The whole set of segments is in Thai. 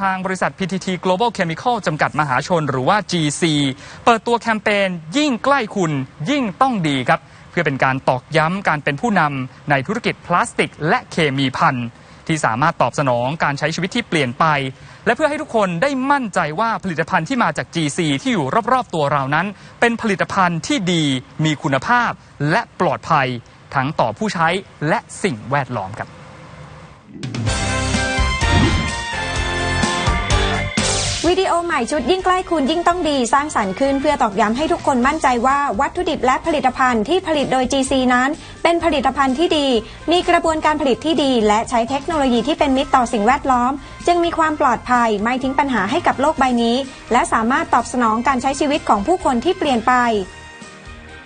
ทางบริษัท PTT Global Chemical จำกัดมหาชนหรือว่า GC เปิดตัวแคมเปญยิ่งใกล้คุณยิ่งต้องดีครับ เพื่อเป็นการตอกย้ำการเป็นผู้นำในธุรกิจพลาสติก และเคมีพันที่สามารถตอบสนองการใช้ชีวิตที่เปลี่ยนไป และเพื่อให้ทุกคนได้มั่นใจว่าผลิตภัณฑ์ที่มาจาก GC ที่อยู่รอบๆตัวเรานั้น เป็นผลิตภัณฑ์ที่ดี มีคุณภาพ และปลอดภัย ทั้งต่อผู้ใช้และสิ่งแวดล้อมครับ วิดีโอใหม่ชุดยิ่งใกล้คุณยิ่งต้องดีสร้างสรรค์ขึ้น เพื่อตอกย้ำให้ทุกคนมั่นใจว่าวัตถุดิบและผลิตภัณฑ์ที่ผลิตโดย GC นั้น เป็นผลิตภัณฑ์ที่ดี มีกระบวนการผลิตที่ดี และใช้เทคโนโลยีที่เป็นมิตรต่อสิ่งแวดล้อม จึงมีความปลอดภัยไม่ทิ้งปัญหาให้กับโลกใบนี้ และสามารถตอบสนองการใช้ชีวิตของผู้คนที่เปลี่ยนไป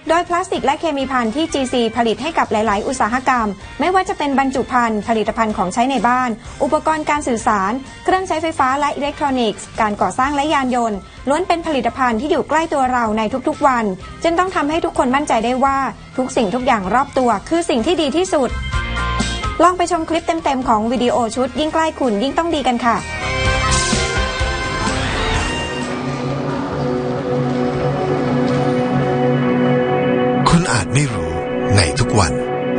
โดยพลาสติกและเคมีภัณฑ์ที่ GC ผลิตให้กับหลาย ๆ อุตสาหกรรม ไม่ว่าจะเป็นบรรจุภัณฑ์ผลิตภัณฑ์ของใช้ในบ้าน อุปกรณ์การสื่อสาร เครื่องใช้ไฟฟ้าและอิเล็กทรอนิกส์ การก่อสร้างและยานยนต์ ล้วนเป็นผลิตภัณฑ์ที่อยู่ใกล้ตัวเราในทุก ๆ วัน จึงต้องทำให้ทุกคนมั่นใจได้ว่าทุกสิ่งทุกอย่างรอบตัว คือสิ่งที่ดีที่สุด ลองไปชมคลิปเต็ม ๆ ของวิดีโอชุดยิ่งใกล้คุณยิ่งต้องดีกันค่ะ อาจไม่รู้ ในทุกวัน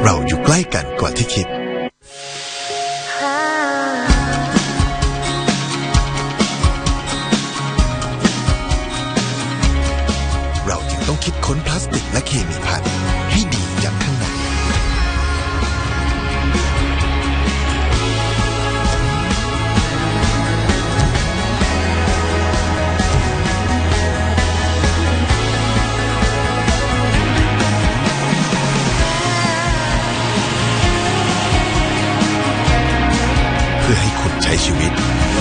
เราอยู่ใกล้กันกว่าที่คิด เราจึงต้องคิดค้นพลาสติกและเคมีภัณฑ์ให้ดี พื่อให้คุณใช้ชีวิต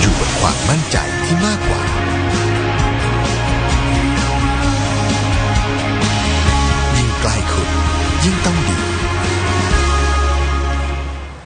อยู่บนความมั่นใจที่มากกว่า ยิ่งใกล้คุณยิ่งต้องดี